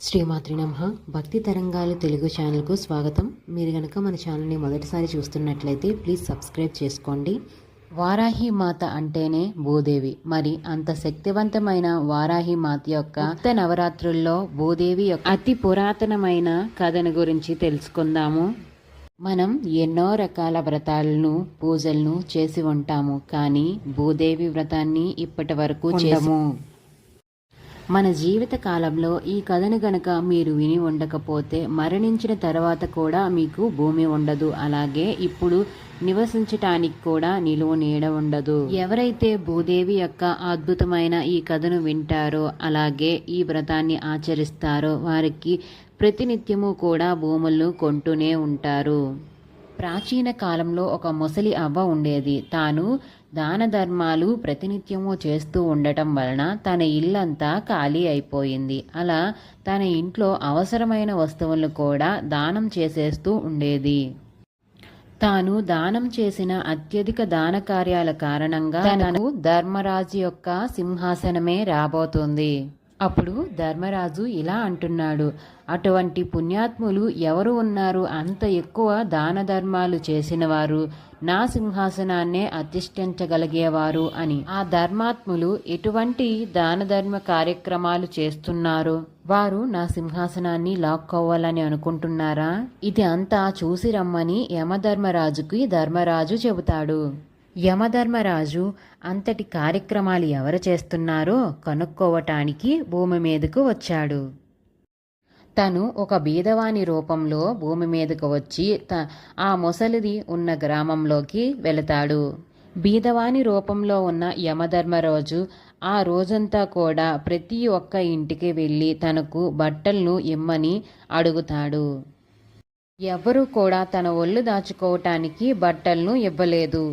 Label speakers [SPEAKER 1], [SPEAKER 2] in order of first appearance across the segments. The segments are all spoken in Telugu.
[SPEAKER 1] శ్రీమాత్రి నమ. భక్తి తరంగాలు తెలుగు ఛానల్కు స్వాగతం. మీరు కనుక మన ఛానల్ని మొదటిసారి చూస్తున్నట్లయితే ప్లీజ్ సబ్స్క్రైబ్ చేసుకోండి. వారాహి మాత అంటేనే భూదేవి. మరి అంత శక్తివంతమైన వారాహి మాత యొక్క ఉక్త నవరాత్రుల్లో భూదేవి యొక్క అతి పురాతనమైన కథను గురించి తెలుసుకుందాము. మనం ఎన్నో రకాల వ్రతాలను పూజలను చేసి ఉంటాము. కానీ భూదేవి వ్రతాన్ని ఇప్పటి వరకు చేయము మన జీవిత కాలంలో ఈ కథను గనక మీరు విని ఉండకపోతే మరణించిన తర్వాత కూడా మీకు భూమి ఉండదు. అలాగే ఇప్పుడు నివసించటానికి కూడా నిలువ నీడ ఉండదు. ఎవరైతే భూదేవి యొక్క అద్భుతమైన ఈ కథను వింటారో అలాగే ఈ వ్రతాన్ని ఆచరిస్తారో వారికి ప్రతినిత్యము కూడా భూములను కొంటూనే ఉంటారు. ప్రాచీన కాలంలో ఒక ముసలి అవ్వ ఉండేది. తాను దాన ధర్మాలు ప్రతినిత్యము చేస్తూ ఉండటం వలన తన ఇల్లంతా ఖాళీ అయిపోయింది. అలా తన ఇంట్లో అవసరమైన వస్తువులను కూడా దానం చేసేస్తూ ఉండేది. తాను దానం చేసిన అత్యధిక దాన కార్యాల కారణంగా తనకు ధర్మరాజు యొక్క సింహాసనమే రాబోతుంది. అప్పుడు ధర్మరాజు ఇలా అంటున్నాడు అటువంటి పుణ్యాత్ములు ఎవరు ఉన్నారు? అంత ఎక్కువ దాన ధర్మాలు చేసినవారు నా సింహాసనాన్నే అధిష్ఠించగలిగేవారు అని. ఆ ధర్మాత్ములు ఎటువంటి దాన ధర్మ కార్యక్రమాలు చేస్తున్నారు? వారు నా సింహాసనాన్ని లాక్కోవాలని అనుకుంటున్నారా? ఇది అంతా చూసి రమ్మని యమధర్మరాజుకి ధర్మరాజు చెబుతాడు. యమధర్మరాజు అంతటి కార్యక్రమాలు ఎవరు చేస్తున్నారో కనుక్కోవటానికి భూమి మీదకు వచ్చాడు. తను ఒక బీదవాని రూపంలో భూమి మీదకు వచ్చి త ఆ ముసలిది ఉన్న గ్రామంలోకి వెళతాడు. బీదవాని రూపంలో ఉన్న యమధర్మరాజు ఆ రోజంతా కూడా ప్రతి ఒక్క ఇంటికి వెళ్ళి తనకు బట్టలను ఇమ్మని అడుగుతాడు. ఎవ్వరూ కూడా తన ఒళ్ళు దాచుకోవటానికి బట్టలను ఇవ్వలేదు.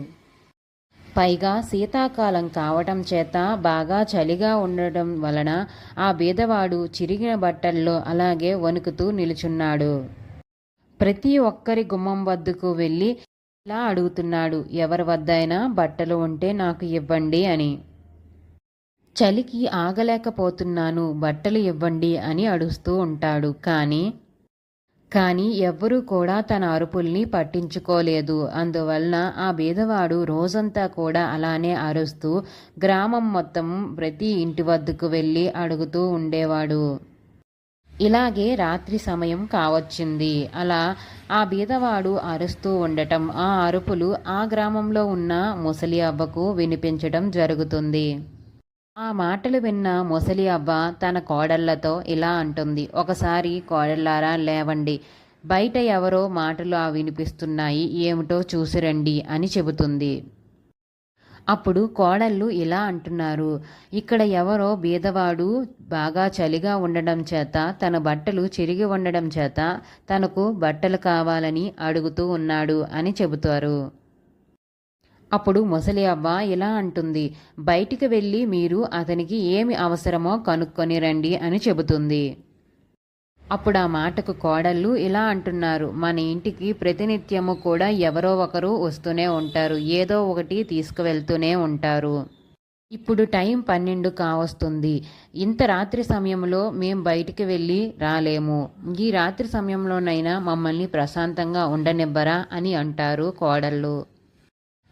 [SPEAKER 1] పైగా శీతాకాలం కావటం చేత బాగా చలిగా ఉండటం వలన ఆ బీదవాడు చిరిగిన బట్టల్లో అలాగే వణుకుతూ నిలుచున్నాడు. ప్రతి ఒక్కరి గుమ్మం వద్దకు వెళ్ళి ఇలా అడుగుతున్నాడు ఎవరి వద్దైనా బట్టలు ఉంటే నాకు ఇవ్వండి అని. చలికి ఆగలేకపోతున్నాను బట్టలు ఇవ్వండి అని అడుస్తూ ఉంటాడు. కానీ కానీ ఎవ్వరూ కూడా తన అరుపుల్ని పట్టించుకోలేదు. అందువలన ఆ బీదవాడు రోజంతా కూడా అలానే అరుస్తూ గ్రామం మొత్తం ప్రతి ఇంటి వద్దకు వెళ్ళి అడుగుతూ ఉండేవాడు. ఇలాగే రాత్రి సమయం కావచ్చింది. అలా ఆ బీదవాడు అరుస్తూ ఉండటం ఆ అరుపులు ఆ గ్రామంలో ఉన్న ముసలి అవ్వకు వినిపించడం జరుగుతుంది. ఆ మాటలు విన్న ముసలి అవ్వ తన కోడళ్ళతో ఇలా అంటుంది. ఒకసారి కోడళ్ళారా లేవండి. బయట ఎవరో మాటలు ఆ వినిపిస్తున్నాయి. ఏమిటో చూసిరండి అని చెబుతుంది. అప్పుడు కోడళ్ళు ఇలా అంటున్నారు. ఇక్కడ ఎవరో బీదవాడు బాగా చలిగా ఉండడం చేత తన బట్టలు చిరిగి ఉండడం చేత తనకు బట్టలు కావాలని అడుగుతూ ఉన్నాడు అని చెబుతారు. అప్పుడు ముసలి అవ్వ ఇలా అంటుంది బయటికి వెళ్ళి మీరు అతనికి ఏమి అవసరమో కనుక్కొని రండి అని చెబుతుంది. అప్పుడు ఆ మాటకు కోడళ్ళు ఇలా అంటున్నారు మన ఇంటికి ప్రతినిత్యము కూడా ఎవరో ఒకరు వస్తూనే ఉంటారు ఏదో ఒకటి తీసుకువెళ్తూనే ఉంటారు. ఇప్పుడు టైం పన్నెండు కావస్తుంది ఇంత రాత్రి సమయంలో మేం బయటికి వెళ్ళి రాలేము. ఈ రాత్రి సమయంలోనైనా మమ్మల్ని ప్రశాంతంగా ఉండనివ్వరా అని అంటారు కోడళ్ళు.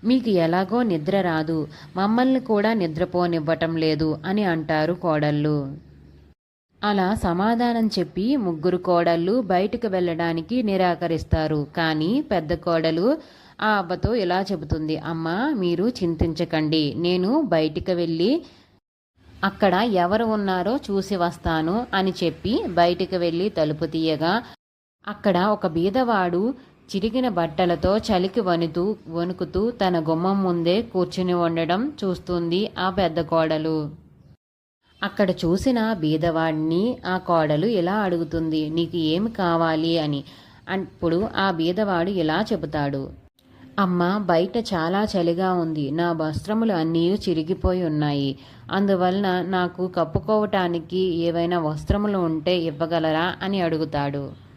[SPEAKER 1] మీకు ఎలాగో నిద్ర రాదు మమ్మల్ని కూడా నిద్రపోనివ్వటం లేదు అని అంటారు కోడళ్ళు. అలా సమాధానం చెప్పి ముగ్గురు కోడళ్ళు బయటకు వెళ్ళడానికి నిరాకరిస్తారు. కానీ పెద్ద కోడలు ఆ అబ్బతో ఇలా చెబుతుంది అమ్మ మీరు చింతించకండి. నేను బయటికి వెళ్ళి అక్కడ ఎవరు ఉన్నారో చూసి వస్తాను అని చెప్పి బయటికి వెళ్ళి తలుపు తీయగా అక్కడ ఒక బీదవాడు చిరిగిన బట్టలతో చలికి వణుతూ వణుకుతూ తన గుమ్మం ముందే కూర్చుని ఉండడం చూస్తుంది ఆ పెద్ద కోడలు. అక్కడ చూసిన బీదవాడిని ఆ కోడలు ఇలా అడుగుతుంది నీకు ఏమి కావాలి? అని. అప్పుడు ఆ బీదవాడు ఇలా చెబుతాడు అమ్మ బయట చాలా చలిగా ఉంది. నా వస్త్రములు అన్నీ చిరిగిపోయి ఉన్నాయి. అందువలన నాకు కప్పుకోవటానికి ఏవైనా వస్త్రములు ఉంటే ఇవ్వగలరా? అని అడుగుతాడు.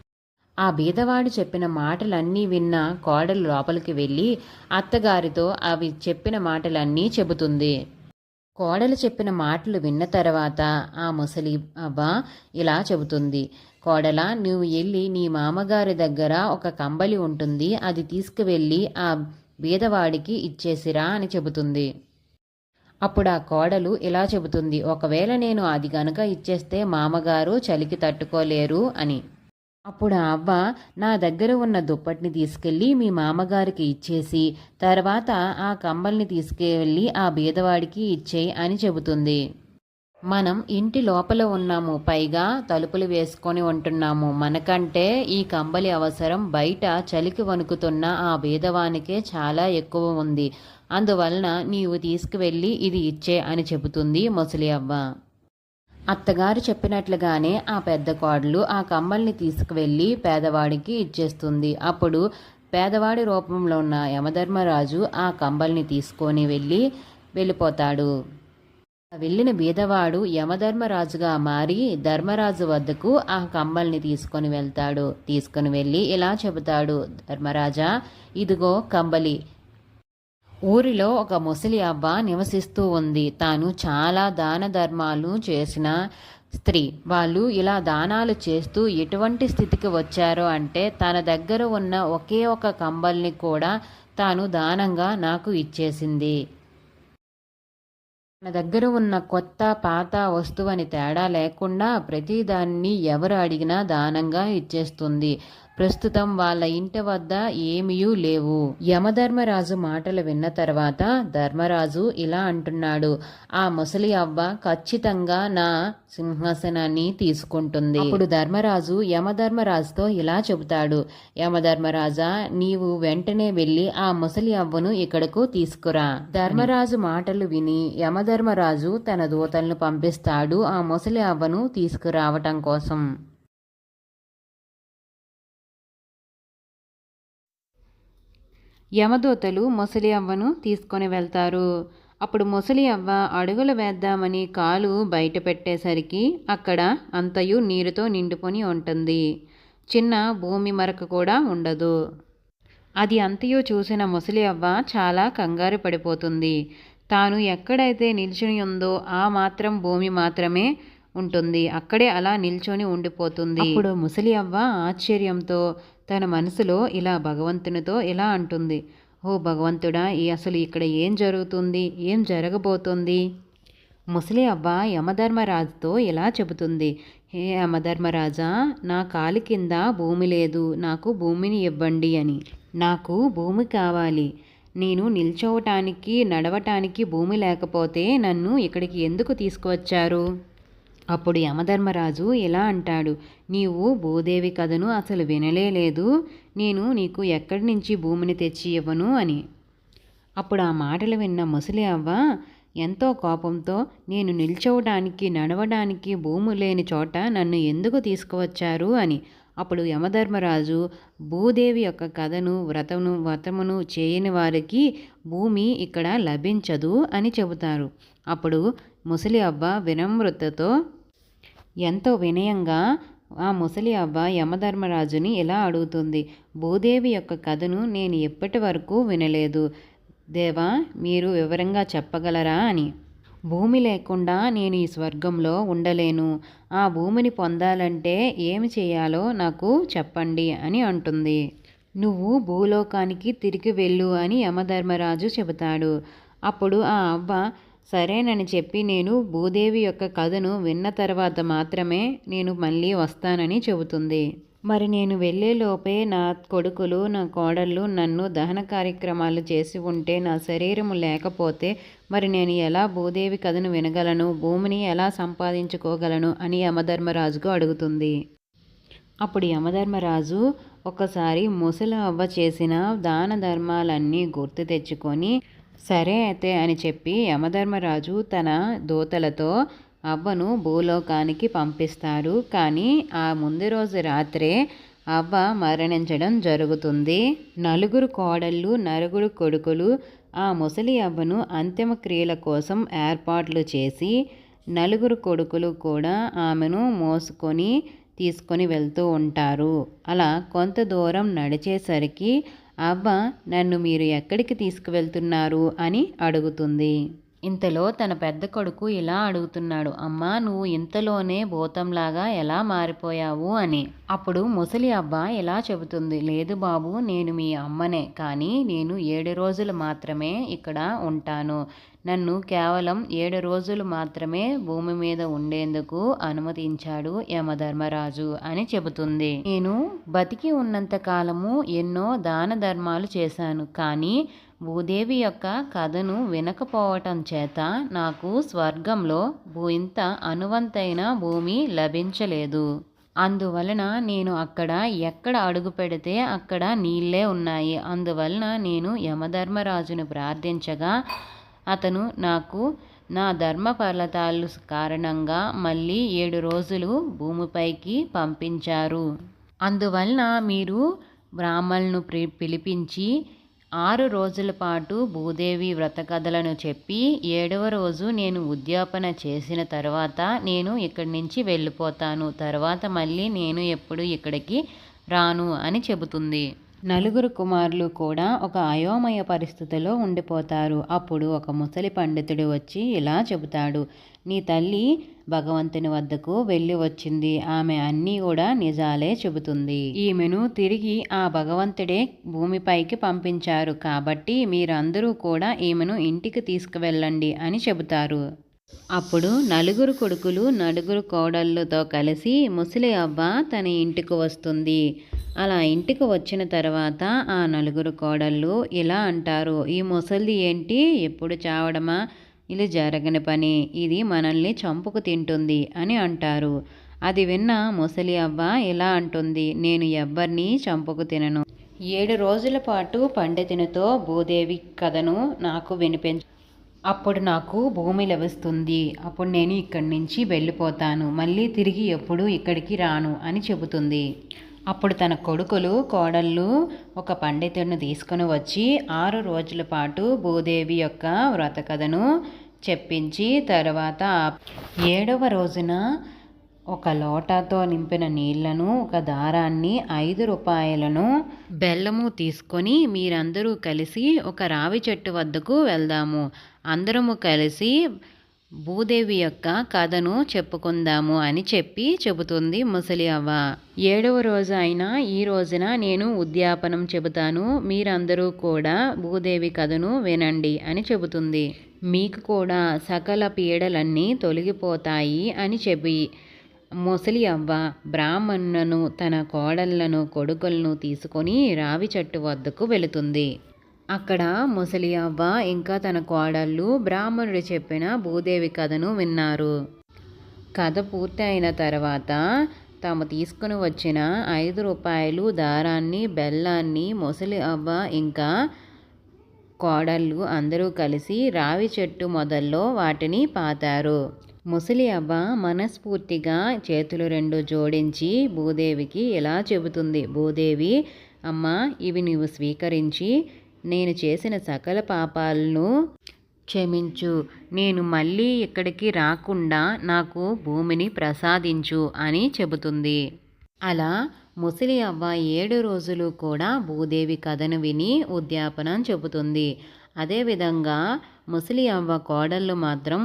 [SPEAKER 1] ఆ బీదవాడు చెప్పిన మాటలన్నీ విన్న కోడలు లోపలికి వెళ్ళి అత్తగారితో అవి చెప్పిన మాటలన్నీ చెబుతుంది. కోడలు చెప్పిన మాటలు విన్న తర్వాత ఆ ముసలి అబ్బా ఇలా చెబుతుంది. కోడల నువ్వు వెళ్ళి నీ మామగారి దగ్గర ఒక కంబలి ఉంటుంది. అది తీసుకువెళ్ళి ఆ బీదవాడికి ఇచ్చేసిరా అని చెబుతుంది. అప్పుడు ఆ కోడలు ఇలా చెబుతుంది. ఒకవేళ నేను అది గనుక ఇచ్చేస్తే మామగారు చలికి తట్టుకోలేరు అని. అప్పుడు ఆ అవ్వ నా దగ్గర ఉన్న దుప్పటిని తీసుకెళ్ళి మీ మామగారికి ఇచ్చేసి తర్వాత ఆ కంబల్ని తీసుకెళ్ళి ఆ బీదవాడికి ఇచ్చేయి అని చెబుతుంది. మనం ఇంటి లోపల ఉన్నాము పైగా తలుపులు వేసుకొని ఉంటున్నాము. మనకంటే ఈ కంబలి అవసరం బయట చలికి వణుకుతున్న ఆ భేదవానికే చాలా ఎక్కువ ఉంది. అందువలన నీవు తీసుకువెళ్ళి ఇది ఇచ్చే అని చెబుతుంది ముసలి అవ్వ. అత్తగారు చెప్పినట్లుగానే ఆ పెద్ద కోడలు ఆ కమ్మల్ని తీసుకువెళ్ళి పేదవాడికి ఇచ్చేస్తుంది. అప్పుడు పేదవాడి రూపంలో ఉన్న యమధర్మరాజు ఆ కంబల్ని తీసుకొని వెళ్ళి వెళ్ళిపోతాడు. వెళ్ళిన బీదవాడు యమధర్మరాజుగా మారి ధర్మరాజు వద్దకు ఆ కంబల్ని తీసుకొని వెళ్తాడు. తీసుకొని వెళ్ళి ఇలా చెబుతాడు ధర్మరాజా ఇదిగో కంబలి ఊరిలో ఒక ముసలి అవ్వ నివసిస్తూ ఉంది. తాను చాలా దాన ధర్మాలు చేసిన స్త్రీ. వాళ్ళు ఇలా దానాలు చేస్తూ ఎటువంటి స్థితికి వచ్చారో అంటే తన దగ్గర ఉన్న ఒకే ఒక కంబల్ని కూడా తాను దానంగా నాకు ఇచ్చేసింది. తన దగ్గర ఉన్న కొత్త పాత వస్తువని తేడా లేకుండా ప్రతిదాన్ని ఎవరు అడిగినా దానంగా ఇచ్చేస్తుంది. ప్రస్తుతం వాళ్ళ ఇంటి వద్ద ఏమీయూ లేవు. యమధర్మరాజు మాటలు విన్న తర్వాత ధర్మరాజు ఇలా అంటున్నాడు ఆ ముసలి అవ్వ ఖచ్చితంగా నా సింహాసనాన్ని తీసుకుంటుంది. అప్పుడు ధర్మరాజు యమధర్మరాజుతో ఇలా చెబుతాడు యమధర్మరాజా నీవు వెంటనే వెళ్ళి ఆ ముసలి అవ్వను ఇక్కడకు తీసుకురా. ధర్మరాజు మాటలు విని యమధర్మరాజు తన దూతలను పంపిస్తాడు ఆ ముసలి అవ్వను తీసుకురావటం కోసం. యమదూతలు ముసలి అవ్వను తీసుకొని వెళ్తారు. అప్పుడు ముసలి అవ్వ అడుగులు వేద్దామని కాలు బయట పెట్టేసరికి అక్కడ అంతయు నీరుతో నిండుకొని ఉంటుంది. చిన్న భూమి మరక కూడా ఉండదు. అది అంతయు చూసిన ముసలి అవ్వ చాలా కంగారు పడిపోతుంది. తాను ఎక్కడైతే నిల్చుని ఉందో ఆ మాత్రం భూమి మాత్రమే ఉంటుంది. అక్కడే అలా నిల్చొని ఉండిపోతుంది. ఇప్పుడు ముసలి అవ్వ ఆశ్చర్యంతో తన మనసులో ఇలా భగవంతునితో ఇలా అంటుంది. ఓ భగవంతుడా ఈ అసలు ఇక్కడ ఏం జరుగుతుంది? ఏం జరగబోతుంది? ముసలి అవ్వ యమధర్మరాజుతో ఇలా చెబుతుంది. హే యమధర్మరాజా నా కాలి కింద భూమి లేదు. నాకు భూమిని ఇవ్వండి అని. నాకు భూమి కావాలి. నేను నిల్చోవటానికి నడవటానికి భూమి లేకపోతే నన్ను ఇక్కడికి ఎందుకు తీసుకువచ్చారు? అప్పుడు యమధర్మరాజు ఇలా అంటాడు నీవు భూదేవి కథను అసలు వినలేదు నేను నీకు ఎక్కడి నుంచి భూమిని తెచ్చి ఇవ్వను అని. అప్పుడు ఆ మాటలు విన్న ముసలి అవ్వ ఎంతో కోపంతో నేను నిల్చోవడానికి నడవడానికి భూమి లేని చోట నన్ను ఎందుకు తీసుకువచ్చారు? అని. అప్పుడు యమధర్మరాజు భూదేవి యొక్క కథను వ్రతమును వ్రతమును చేయని వారికి భూమి ఇక్కడ లభించదు అని చెబుతారు. అప్పుడు ముసలి అవ్వ వినమ్రతతో ఎంతో వినయంగా ఆ ముసలి అవ్వ యమధర్మరాజుని ఇలా అడుగుతుంది. భూదేవి యొక్క కథను నేను ఎప్పటి వరకు వినలేదు. దేవా మీరు వివరంగా చెప్పగలరా? అని. భూమి లేకుండా నేను ఈ స్వర్గంలో ఉండలేను. ఆ భూమిని పొందాలంటే ఏమి చేయాలో నాకు చెప్పండి అని అంటుంది. నువ్వు భూలోకానికి తిరిగి వెళ్ళు అని యమధర్మరాజు చెబుతాడు. అప్పుడు ఆ అవ్వ సరేనని చెప్పి నేను భూదేవి యొక్క కథను విన్న తర్వాత మాత్రమే నేను మళ్ళీ వస్తానని చెబుతుంది. మరి నేను వెళ్ళేలోపే నా కొడుకులు నా కోడళ్ళు నన్ను దహన కార్యక్రమాలు చేసి ఉంటే నా శరీరము లేకపోతే మరి నేను ఎలా భూదేవి కథను వినగలను భూమిని ఎలా సంపాదించుకోగలను అని యమధర్మరాజుకు అడుగుతుంది. అప్పుడు యమధర్మరాజు ఒకసారి ముసలి అవ్వ చేసిన దాన ధర్మాలన్నీ గుర్తు తెచ్చుకొని సరే అయితే అని చెప్పి యమధర్మరాజు తన దూతలతో అవ్వను భూలోకానికి పంపిస్తారు. కానీ ఆ ముందు రోజు రాత్రే అవ్వ మరణించడం జరుగుతుంది. నలుగురు కోడళ్ళు నలుగురు కొడుకులు ఆ ముసలి అవ్వను అంతిమ క్రియల కోసం ఏర్పాట్లు చేసి నలుగురు కొడుకులు కూడా ఆమెను మోసుకొని తీసుకొని వెళ్తూ ఉంటారు. అలా కొంత దూరం నడిచేసరికి అవ్వ నన్ను మీరు ఎక్కడికి తీసుకువెళ్తున్నారు అని అడుగుతుంది. ఇంతలో తన పెద్ద కొడుకు ఇలా అడుగుతున్నాడు అమ్మా నువ్వు ఇంతలోనే భూతంలాగా ఎలా మారిపోయావు? అని. అప్పుడు ముసలి అవ్వ ఇలా చెబుతుంది లేదు బాబు నేను మీ అమ్మనే కానీ నేను ఏడు రోజులు మాత్రమే ఇక్కడ ఉంటాను. నన్ను కేవలం ఏడు రోజులు మాత్రమే భూమి మీద ఉండేందుకు అనుమతించాడు యమధర్మరాజు అని చెబుతుంది. నేను బతికి ఉన్నంత కాలము ఎన్నో దాన ధర్మాలు చేశాను కానీ భూదేవి యొక్క కథను వినకపోవటం చేత నాకు స్వర్గంలో ఇంత అనువంతైన భూమి లభించలేదు. అందువలన నేను అక్కడ ఎక్కడ అడుగు పెడితే అక్కడ నీళ్ళే ఉన్నాయి. అందువలన నేను యమధర్మరాజును ప్రార్థించగా అతను నాకు నా ధర్మ ఫలతాలు కారణంగా మళ్ళీ ఏడు రోజులు భూమిపైకి పంపించారు. అందువలన మీరు బ్రాహ్మణులను పిలిపించి ఆరు రోజుల పాటు భూదేవి వ్రత కథలను చెప్పి ఏడవ రోజు నేను ఉద్యాపన చేసిన తర్వాత నేను ఇక్కడి నుంచి వెళ్ళిపోతాను. తర్వాత మళ్ళీ నేను ఎప్పుడు ఇక్కడికి రాను అని చెబుతుంది. నలుగురు కుమారులు కూడా ఒక అయోమయ పరిస్థితిలో ఉండిపోతారు. అప్పుడు ఒక ముసలి పండితుడు వచ్చి ఇలా చెబుతాడు నీ తల్లి భగవంతుని వద్దకు వెళ్ళి వచ్చింది. ఆమె అన్నీ కూడా నిజాలే చెబుతుంది. ఈమెను తిరిగి ఆ భగవంతుడే భూమిపైకి పంపించారు. కాబట్టి మీరందరూ కూడా ఈమెను ఇంటికి తీసుకువెళ్ళండి అని చెబుతారు. అప్పుడు నలుగురు కొడుకులు నలుగురు కోడళ్ళతో కలిసి ముసలి అవ్వ తన ఇంటికి వస్తుంది. అలా ఇంటికి వచ్చిన తర్వాత ఆ నలుగురు కోడళ్ళు ఇలా అంటారు ఈ ముసలిది ఏంటి? ఎప్పుడు చావడమా? ఇది జరగని పని. ఇది మనల్ని చంపుకు తింటుంది అని అంటారు. అది విన్న ముసలి అవ్వ ఇలా అంటుంది నేను ఎవ్వరిని చంపుకు తినను. ఏడు రోజుల పాటు పండితునితో భూదేవి కథను నాకు వినిపించ అప్పుడు నాకు భూమి లభిస్తుంది. అప్పుడు నేను ఇక్కడి నుంచి వెళ్ళిపోతాను. మళ్ళీ తిరిగి ఎప్పుడు ఇక్కడికి రాను అని చెబుతుంది. అప్పుడు తన కొడుకులు కోడళ్ళు ఒక పండితుడిని తీసుకుని వచ్చి ఆరు రోజుల పాటు భూదేవి యొక్క వ్రత కథను చెప్పించి తర్వాత ఏడవ రోజున ఒక లోటాతో నింపిన నీళ్ళను ఒక దారాన్ని ఐదు రూపాయలను బెల్లము తీసుకొని మీరందరూ కలిసి ఒక రావి చెట్టు వద్దకు వెళ్దాము. అందరము కలిసి భూదేవి యొక్క కథను చెప్పుకుందాము అని చెప్పి చెబుతుంది ముసలి అవ్వ. ఏడవ రోజు అయినా ఈ రోజున నేను ఉద్యాపనం చెబుతాను. మీరందరూ కూడా భూదేవి కథను వినండి అని చెబుతుంది. మీకు కూడా సకల పీడలన్నీ తొలగిపోతాయి అని చెప్పి ముసలి అవ్వ బ్రాహ్మణులను తన కోడళ్ళను కొడుకులను తీసుకొని రావి చెట్టు వద్దకు వెళుతుంది. అక్కడ ముసలి అవ్వ ఇంకా తన కోడళ్ళు బ్రాహ్మణుడు చెప్పిన భూదేవి కథను విన్నారు. కథ పూర్తి అయిన తర్వాత తాము తీసుకుని వచ్చిన ఐదు రూపాయలు దారాన్ని బెల్లాన్ని ముసలి అవ్వ ఇంకా కోడళ్ళు అందరూ కలిసి రావి చెట్టు మొదల్లో వాటిని పాతారు. ముసలి అవ్వ మనస్ఫూర్తిగా చేతులు రెండు జోడించి భూదేవికి ఇలా చెబుతుంది? భూదేవి అమ్మ ఇవి నీవు స్వీకరించి నేను చేసిన సకల పాపాలను క్షమించు. నేను మళ్ళీ ఇక్కడికి రాకుండా నాకు భూమిని ప్రసాదించు అని చెబుతుంది. అలా ముసలి అవ్వ ఏడు రోజులు కూడా భూదేవి కథను విని ఉద్యాపనం చెబుతుంది. అదేవిధంగా ముసలి అవ్వ కోడళ్ళు మాత్రం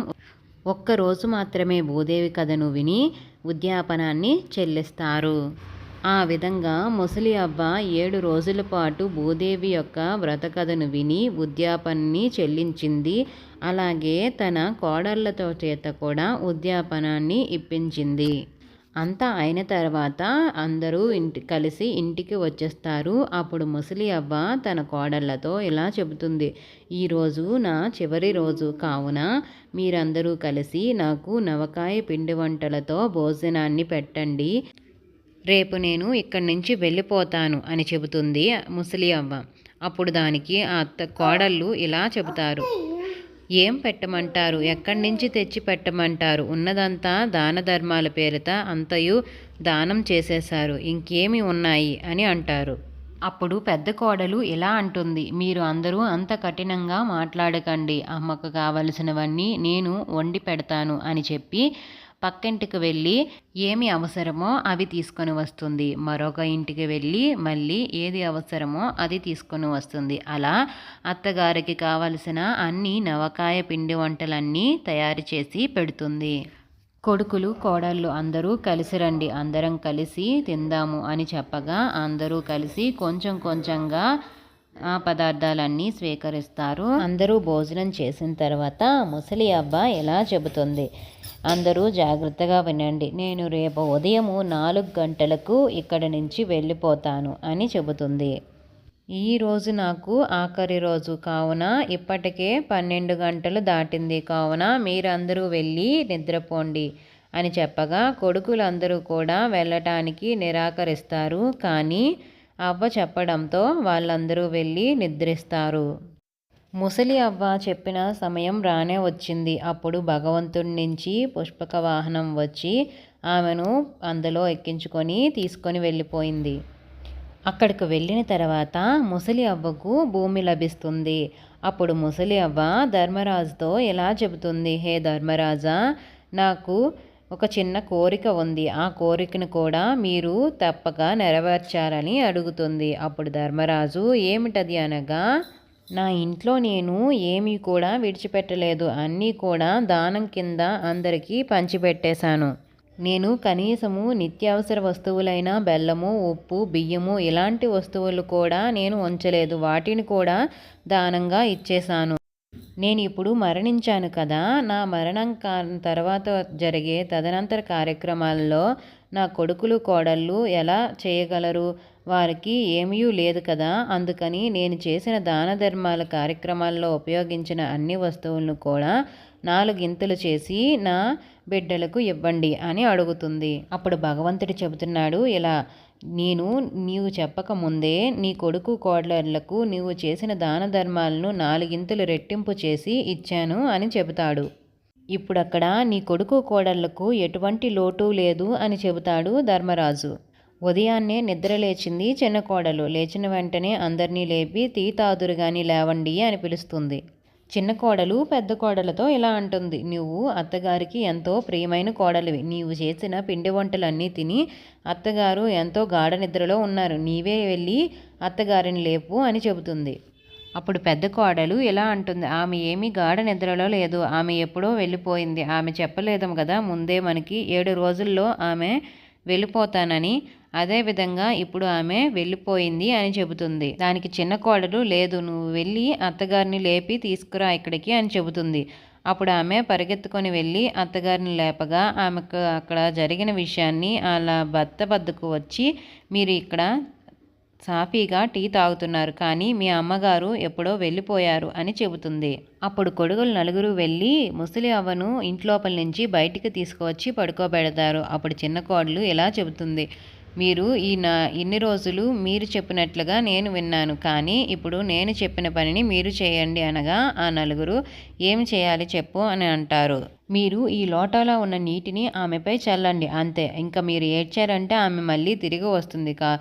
[SPEAKER 1] ఒక్కరోజు మాత్రమే భూదేవి కథను విని ఉద్యాపనాన్ని చెల్లిస్తారు. ఆ విధంగా ముసలి అబ్బ ఏడు రోజుల పాటు భూదేవి యొక్క వ్రత కథను విని ఉద్యాపనాన్ని చెల్లించింది. అలాగే తన కోడళ్ళతో చేత కూడా ఉద్యాపనాన్ని ఇప్పించింది. అంతా అయిన తర్వాత అందరూ ఇంటి కలిసి ఇంటికి వచ్చేస్తారు. అప్పుడు ముసలి అవ్వ తన కోడళ్ళతో ఇలా చెబుతుంది. ఈరోజు నా చివరి రోజు కావున మీరందరూ కలిసి నాకు నవకాయ పిండి వంటలతో భోజనాన్ని పెట్టండి. రేపు నేను ఇక్కడి నుంచి వెళ్ళిపోతాను అని చెబుతుంది ముసలి అవ్వ. అప్పుడు దానికి ఆ కోడళ్ళు ఇలా చెబుతారు. ఏం పెట్టమంటారు? ఎక్కడి నుంచి తెచ్చి పెట్టమంటారు? ఉన్నదంతా దాన ధర్మాల పేరిత అంతయు దానం చేసేశారు. ఇంకేమి ఉన్నాయి? అని అంటారు. అప్పుడు పెద్ద కోడలు ఇలా అంటుంది. మీరు అందరూ అంత కఠినంగా మాట్లాడకండి. అమ్మకు కావలసినవన్నీ నేను వండి పెడతాను అని చెప్పి పక్కింటికి వెళ్ళి ఏమి అవసరమో అవి తీసుకొని వస్తుంది. మరొక ఇంటికి వెళ్ళి మళ్ళీ ఏది అవసరమో అది తీసుకొని వస్తుంది. అలా అత్తగారికి కావలసిన అన్ని నవకాయ పిండి వంటలన్నీ తయారు చేసి పెడుతుంది. కొడుకులు కోడళ్ళు అందరూ కలిసి రండి. అందరం కలిసి తిందాము అని చెప్పగా అందరూ కలిసి కొంచెం కొంచెంగా ఆ పదార్థాలన్నీ స్వీకరిస్తారు. అందరూ భోజనం చేసిన తర్వాత ముసలి అబ్బ ఎలా చెబుతుంది. అందరూ జాగ్రత్తగా వినండి. నేను రేపు ఉదయము నాలుగు గంటలకు ఇక్కడ నుంచి వెళ్ళిపోతాను అని చెబుతుంది. ఈ రోజు నాకు ఆఖరి రోజు కావున ఇప్పటికే పన్నెండు గంటలు దాటింది. కావున మీరందరూ వెళ్ళి నిద్రపోండి అని చెప్పగా కొడుకులందరూ కూడా వెళ్ళటానికి నిరాకరిస్తారు. కానీ అవ్వ చెప్పడంతో వాళ్ళందరూ వెళ్ళి నిద్రిస్తారు. ముసలి అవ్వ చెప్పిన సమయం రానే వచ్చింది. అప్పుడు భగవంతుడి నుంచి పుష్పక వాహనం వచ్చి ఆమెను అందులో ఎక్కించుకొని తీసుకొని వెళ్ళిపోయింది. అక్కడికి వెళ్ళిన తర్వాత ముసలి అవ్వకు భూమి లభిస్తుంది. అప్పుడు ముసలి అవ్వ ధర్మరాజుతో ఎలా చెబుతుంది హే ధర్మరాజా నాకు ఒక చిన్న కోరిక ఉంది. ఆ కోరికను కూడా మీరు తప్పక నెరవేర్చాలని అడుగుతుంది. అప్పుడు ధర్మరాజు ఏమిటది అనగా నా ఇంట్లో నేను ఏమీ కూడా విడిచిపెట్టలేదు. అన్నీ కూడా దానం కింద అందరికీ పంచిపెట్టేశాను. నేను కనీసము నిత్యావసర వస్తువులైన బెల్లము ఉప్పు బియ్యము ఇలాంటి వస్తువులు కూడా నేను ఉంచలేదు. వాటిని కూడా దానంగా ఇచ్చేశాను. నేను ఇప్పుడు మరణించాను కదా నా మరణం తర్వాత జరిగే తదనంతర కార్యక్రమాల్లో నా కొడుకులు కోడళ్ళు ఎలా చేయగలరు? వారికి ఏమీ లేదు కదా అందుకని నేను చేసిన దాన ధర్మాల కార్యక్రమాల్లో ఉపయోగించిన అన్ని వస్తువులను కూడా నాలుగింతలు చేసి నా బిడ్డలకు ఇవ్వండి అని అడుగుతుంది. అప్పుడు భగవంతుడు చెబుతున్నాడు ఇలా నేను నీవు చెప్పకముందే నీ కొడుకు కోడళ్ళకు నీవు చేసిన దాన ధర్మాలను నాలుగింతలు రెట్టింపు చేసి ఇచ్చాను అని చెబుతాడు. ఇప్పుడక్కడ నీ కొడుకు కోడళ్ళకు ఎటువంటి లోటు లేదు అని చెబుతాడు ధర్మరాజు. ఉదయాన్నే నిద్ర లేచింది చిన్న కోడలు. లేచిన వెంటనే అందరినీ లేపి తీతాదురుగాని లేవండి అని పిలుస్తుంది. చిన్న కోడలు పెద్ద కోడలతో ఇలా అంటుంది. నువ్వు అత్తగారికి ఎంతో ప్రియమైన కోడలివి. నీవు చేసిన పిండి వంటలన్నీ తిని అత్తగారు ఎంతో గాఢ నిద్రలో ఉన్నారు. నీవే వెళ్ళి అత్తగారిని లేపు అని చెబుతుంది. అప్పుడు పెద్ద కోడలు ఇలా అంటుంది. ఆమె ఏమీ గాఢ నిద్రలో లేదు. ఆమె ఎప్పుడో వెళ్ళిపోయింది. ఆమె చెప్పలేదు కదా. ముందే మనకి ఏడు రోజుల్లో ఆమె వెళ్ళిపోతానని. అదేవిధంగా ఇప్పుడు ఆమె వెళ్ళిపోయింది అని చెబుతుంది. దానికి చిన్న కోడలు లేదు నువ్వు వెళ్ళి అత్తగారిని లేపి తీసుకురా ఇక్కడికి అని చెబుతుంది. అప్పుడు ఆమె పరిగెత్తుకొని వెళ్ళి అత్తగారిని లేపగా ఆమెకు అక్కడ జరిగిన విషయాన్ని అలా భర్త వద్దకు వచ్చి మీరు ఇక్కడ సాఫీగా టీ తాగుతున్నారు కానీ మీ అమ్మగారు ఎప్పుడో వెళ్ళిపోయారు అని చెబుతుంది. అప్పుడు కొడుకులు నలుగురు వెళ్ళి ముసలి అవ్వను ఇంట్లోపల నుంచి బయటికి తీసుకువచ్చి పడుకోబెడతారు. అప్పుడు చిన్న కోడలు ఇలా చెబుతుంది మీరు ఈ నా ఇన్ని రోజులు మీరు చెప్పినట్లుగా నేను విన్నాను కానీ ఇప్పుడు నేను చెప్పిన పనిని మీరు చేయండి అనగా ఆ నలుగురు ఏమి చేయాలి చెప్పు అని అంటారు. మీరు ఈ లోటాలో ఉన్న నీటిని ఆమెపై చల్లండి అంతే. ఇంకా మీరు ఏడ్చారంటే ఆమె మళ్ళీ తిరిగి వస్తుంది కా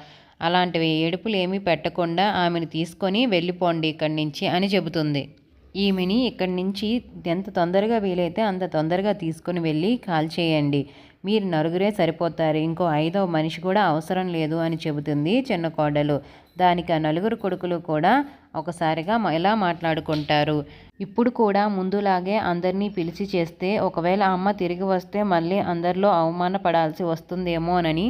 [SPEAKER 1] అలాంటివి ఏడుపులు ఏమీ పెట్టకుండా ఆమెను తీసుకొని వెళ్ళిపోండి ఇక్కడి నుంచి అని చెబుతుంది. ఈమెని ఇక్కడి నుంచి ఎంత తొందరగా వీలైతే అంత తొందరగా తీసుకుని వెళ్ళి కాల్ చేయండి. మీరు నలుగురే సరిపోతారు. ఇంకో ఐదవ మనిషి కూడా అవసరం లేదు అని చెబుతుంది చిన్న కోడలు. దానికి ఆ నలుగురు కొడుకులు కూడా ఒకసారిగా ఎలా మాట్లాడుకుంటారు. ఇప్పుడు కూడా ముందులాగే అందరినీ పిలిచి చేస్తే ఒకవేళ అమ్మ తిరిగి వస్తే మళ్ళీ అందరిలో అవమానపడాల్సి వస్తుందేమోనని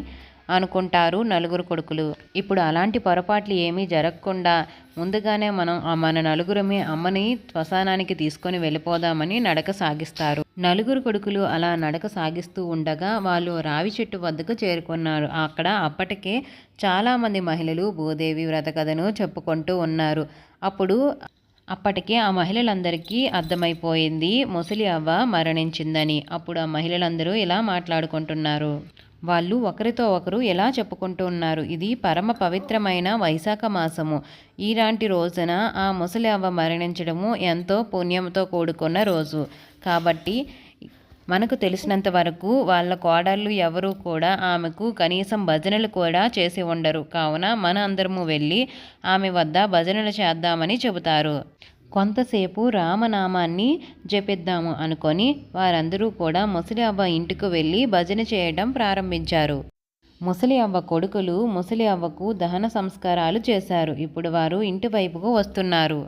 [SPEAKER 1] అనుకుంటారు నలుగురు కొడుకులు. ఇప్పుడు అలాంటి పొరపాట్లు ఏమీ జరగకుండా ముందుగానే మనం మన నలుగురమే అమ్మని శ్మశానానికి తీసుకొని వెళ్ళిపోదామని నడక సాగిస్తారు. నలుగురు కొడుకులు అలా నడక సాగిస్తూ ఉండగా వాళ్ళు రావి చెట్టు వద్దకు చేరుకున్నారు. అక్కడ అప్పటికే చాలామంది మహిళలు భూదేవి వ్రత కథను చెప్పుకుంటూ ఉన్నారు. అప్పుడు అప్పటికే ఆ మహిళలందరికీ అర్థమైపోయింది ముసలి అవ్వ మరణించిందని. అప్పుడు ఆ మహిళలందరూ ఇలా మాట్లాడుకుంటున్నారు. వాళ్ళు ఒకరితో ఒకరు ఎలా చెప్పుకుంటూ ఉన్నారు? ఇది పరమ పవిత్రమైన వైశాఖ మాసము. ఈలాంటి రోజున ఆ ముసలి అవ్వ మరణించడము ఎంతో పుణ్యంతో కూడుకున్న రోజు. కాబట్టి మనకు తెలిసినంత వరకు వాళ్ళ కోడళ్ళు ఎవరు కూడా ఆమెకు కనీసం భజనలు కూడా చేసి ఉండరు. కావున మన అందరము వెళ్ళి ఆమె వద్ద భజనలు చేద్దామని చెబుతారు. కొంతసేపు రామనామాన్ని జపిద్దాము అనుకొని వారందరూ కూడా ముసలి అవ్వ ఇంటికి వెళ్ళి భజన చేయడం ప్రారంభించారు. ముసలి అవ్వ కొడుకులు ముసలి అవ్వకు దహన సంస్కారాలు చేశారు. ఇప్పుడు వారు ఇంటి వైపుకు వస్తున్నారు.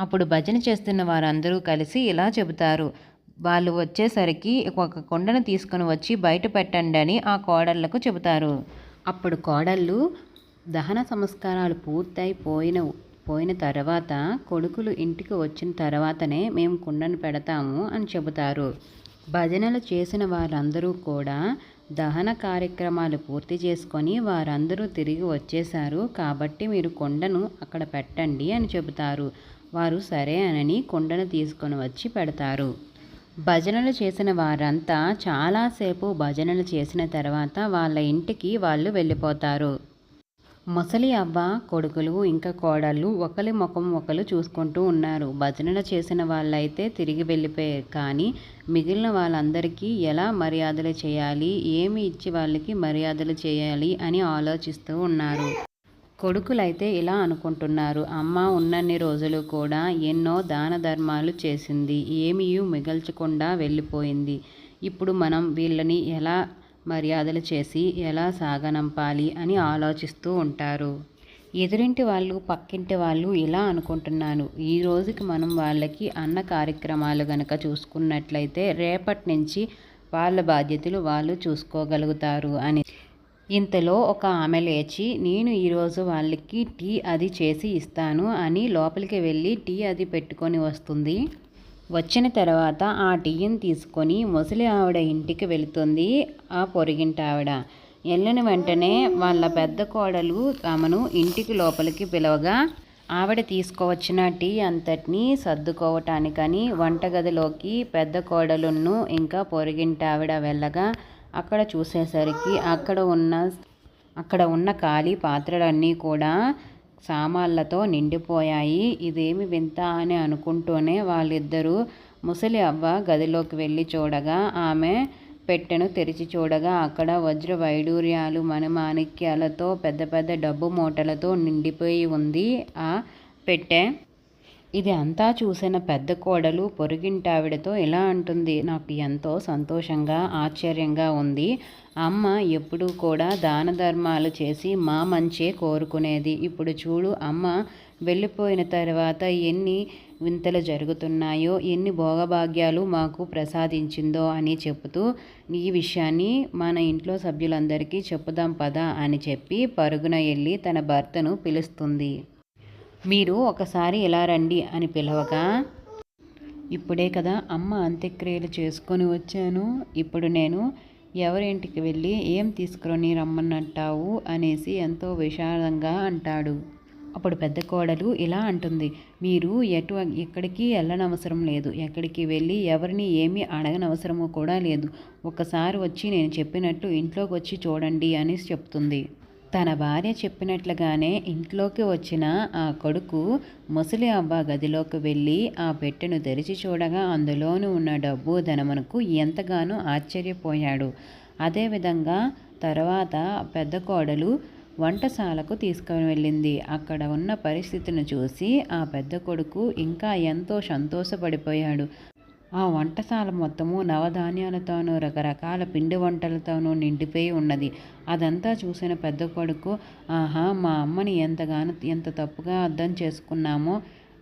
[SPEAKER 1] అప్పుడు భజన చేస్తున్న వారందరూ కలిసి ఇలా చెబుతారు. వాళ్ళు వచ్చేసరికి ఒక కొండను తీసుకొని వచ్చి బయట పెట్టండి అని ఆ కోడళ్ళకు చెబుతారు. అప్పుడు కోడళ్ళు దహన సంస్కారాలు పూర్తయిపోయిన పోయిన తర్వాత కొడుకులు ఇంటికి వచ్చిన తర్వాతనే మేము కుండను పెడతాము అని చెబుతారు. భజనలు చేసిన వారందరూ కూడా దహన కార్యక్రమాలు పూర్తి చేసుకొని వారందరూ తిరిగి వచ్చేశారు. కాబట్టి మీరు కొండను అక్కడ పెట్టండి అని చెబుతారు. వారు సరే అనని కొండను తీసుకొని వచ్చి పెడతారు. భజనలు చేసిన వారంతా చాలాసేపు భజనలు చేసిన తర్వాత వాళ్ళ ఇంటికి వాళ్ళు వెళ్ళిపోతారు. ముసలి అవ్వ కొడుకులు ఇంకా కోడళ్ళు ఒకరి ముఖం ఒకరు చూసుకుంటూ ఉన్నారు. భజనలు చేసిన వాళ్ళైతే తిరిగి వెళ్ళిపోయారు కానీ మిగిలిన వాళ్ళందరికీ ఎలా మర్యాదలు చేయాలి? ఏమి ఇచ్చి వాళ్ళకి మర్యాదలు చేయాలి అని ఆలోచిస్తూ ఉన్నారు. కొడుకులైతే ఇలా అనుకుంటున్నారు. అమ్మ ఉన్నన్ని రోజులు కూడా ఎన్నో దాన ధర్మాలు చేసింది. ఏమీ మిగల్చకుండా వెళ్ళిపోయింది. ఇప్పుడు మనం వీళ్ళని ఎలా మర్యాదలు చేసి ఎలా సాగనంపాలి అని ఆలోచిస్తూ ఉంటారు. ఎదురింటి వాళ్ళు పక్కింటి వాళ్ళు ఇలా అనుకుంటున్నాను. ఈ రోజుకి మనం వాళ్ళకి అన్న కార్యక్రమాలు గనక చూసుకున్నట్లయితే రేపటి నుంచి వాళ్ళ బాధ్యతలు వాళ్ళు చూసుకోగలుగుతారు అని. ఇంతలో ఒక ఆమె లేచి నేను ఈరోజు వాళ్ళకి టీ అది చేసి ఇస్తాను అని లోపలికి వెళ్ళి టీ అది పెట్టుకొని వస్తుంది. వచ్చిన తర్వాత ఆ టీని తీసుకొని ముసలి ఆవిడ ఇంటికి వెళుతుంది. ఆ పొరిగింటి ఆవిడ వెళ్ళిన వెంటనే వాళ్ళ పెద్ద కోడలు తమను ఇంటికి లోపలికి పిలవగా ఆవిడ తీసుకువచ్చిన టీ అంతటినీ సర్దుకోవటానికని వంటగదిలోకి పెద్ద కోడలును ఇంకా పొరిగింటి ఆవిడ వెళ్ళగా అక్కడ చూసేసరికి అక్కడ ఉన్న అక్కడ ఉన్న ఖాళీ పాత్రలన్నీ కూడా సామాన్లతో నిండిపోయాయి. ఇదేమి వింత అని అనుకుంటూనే వాళ్ళిద్దరూ ముసలి అవ్వ గదిలోకి వెళ్ళి చూడగా ఆమె పెట్టెను తెరిచి చూడగా అక్కడ వజ్ర వైడూర్యాలు మనమాణిక్యాలతో పెద్ద పెద్ద డబ్బు మూటలతో నిండిపోయి ఉంది. ఆ పెట్టె ఇది అంతా చూసిన పెద్ద కోడలు పొరుగింటావిడతో ఇలా అంటుంది నాకు ఎంతో సంతోషంగా ఆశ్చర్యంగా ఉంది. అమ్మ ఎప్పుడూ కూడా దాన ధర్మాలు చేసి మా మంచే కోరుకునేది. ఇప్పుడు చూడు అమ్మ వెళ్ళిపోయిన తర్వాత ఎన్ని వింతలు జరుగుతున్నాయో ఎన్ని భోగభాగ్యాలు మాకు ప్రసాదించిందో అని చెబుతూ ఈ విషయాన్ని మన ఇంట్లో సభ్యులందరికీ చెప్పుదాం పదా అని చెప్పి పరుగున వెళ్ళి తన భర్తను పిలుస్తుంది. మీరు ఒకసారి ఇలా రండి అని పిలవగా ఇప్పుడే కదా అమ్మ అంత్యక్రియలు చేసుకొని వచ్చాను. ఇప్పుడు నేను ఎవరింటికి వెళ్ళి ఏం తీసుకుని రమ్మన్నట్టావు అనేసి ఎంతో విషాదంగా అంటాడు. అప్పుడు పెద్ద కోడలు ఇలా అంటుంది మీరు ఎటు ఎక్కడికి వెళ్ళనవసరం లేదు. ఎక్కడికి వెళ్ళి ఎవరిని ఏమీ అడగనవసరము కూడా లేదు. ఒకసారి వచ్చి నేను చెప్పినట్టు ఇంట్లోకి వచ్చి చూడండి అని చెప్తుంది. తన భార్య చెప్పినట్లుగానే ఇంట్లోకి వచ్చిన ఆ కొడుకు ముసలి అబ్బా గదిలోకి వెళ్ళి ఆ పెట్టెను తెరిచి చూడగా అందులోనూ ఉన్న డబ్బు ధనమునకు ఎంతగానో ఆశ్చర్యపోయాడు. అదేవిధంగా తర్వాత పెద్ద కోడలు వంటశాలకు తీసుకుని వెళ్ళింది. అక్కడ ఉన్న పరిస్థితిని చూసి ఆ పెద్ద కొడుకు ఇంకా ఎంతో సంతోషపడిపోయాడు. ఆ వంటశాల మొత్తము నవధాన్యాలతోనూ రకరకాల పిండి వంటలతోనూ నిండిపోయి ఉన్నది. అదంతా చూసిన పెద్ద కొడుకు ఆహా మా అమ్మని ఎంతగానో ఎంత తప్పుగా అర్థం చేసుకున్నామో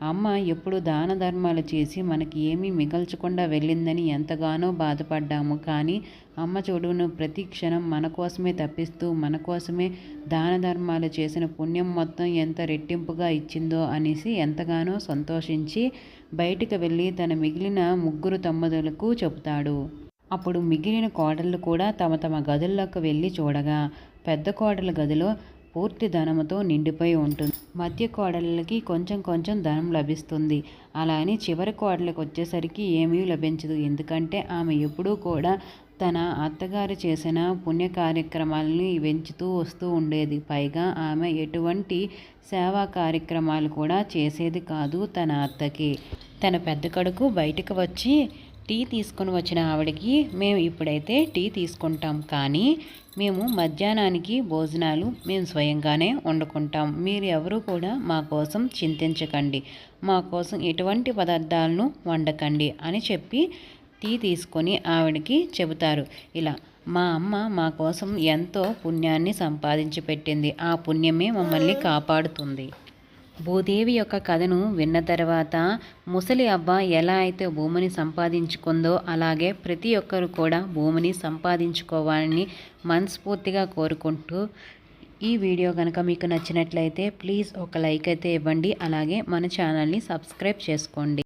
[SPEAKER 1] అమ్మ ఎప్పుడు దాన ధర్మాలు చేసి మనకి ఏమీ మిగల్చకుండా వెళ్ళిందని ఎంతగానో బాధపడ్డాము. కానీ అమ్మ చూడును ప్రతి క్షణం మన కోసమే తప్పిస్తూ మన కోసమే దాన ధర్మాలు చేసిన పుణ్యం మొత్తం ఎంత రెట్టింపుగా ఇచ్చిందో అనేసి ఎంతగానో సంతోషించి బయటికి వెళ్ళి తన మిగిలిన ముగ్గురు తమ్ముదులకు చెబుతాడు. అప్పుడు మిగిలిన కోడళ్ళు కూడా తమ తమ గదుల్లోకి వెళ్ళి చూడగా పెద్ద కోడల గదిలో పూర్తి ధనముతో నిండిపోయి ఉంటుంది. మధ్య కోడళ్ళకి కొంచెం కొంచెం ధనం లభిస్తుంది. అలా అని చివరి కోడలకు వచ్చేసరికి ఏమీ లభించదు. ఎందుకంటే ఆమె ఎప్పుడూ కూడా తన అత్తగారు చేసిన పుణ్య కార్యక్రమాలని పెంచుతూ వస్తూ ఉండేది. పైగా ఆమె ఎటువంటి సేవా కార్యక్రమాలు కూడా చేసేది కాదు తన అత్తకి. తన పెద్ద కొడుకు బయటకు వచ్చి టీ తీసుకొని వచ్చిన ఆవిడకి మేము ఇప్పుడైతే టీ తీసుకుంటాం. కానీ మేము మధ్యాహ్నానికి భోజనాలు మేము స్వయంగానే వండుకుంటాం. మీరు ఎవరు కూడా మా కోసం చింతించకండి. మా కోసం ఎటువంటి పదార్థాలను వండకండి అని చెప్పి టీ తీసుకొని ఆవిడకి చెబుతారు. ఇలా మా అమ్మ మా కోసం ఎంతో పుణ్యాన్ని సంపాదించి పెట్టింది ఆ పుణ్యమే మమ్మల్ని కాపాడుతుంది. భూదేవి యొక్క కథను విన్న తర్వాత ముసలి అబ్బ ఎలా అయితే భూమిని సంపాదించుకుందో అలాగే ప్రతి ఒక్కరు కూడా భూమిని సంపాదించుకోవాలని మనస్ఫూర్తిగా కోరుకుంటూ ఈ వీడియో కనుక మీకు నచ్చినట్లయితే ప్లీజ్ ఒక లైక్ అయితే ఇవ్వండి. అలాగే మన ఛానల్ని సబ్స్క్రైబ్ చేసుకోండి.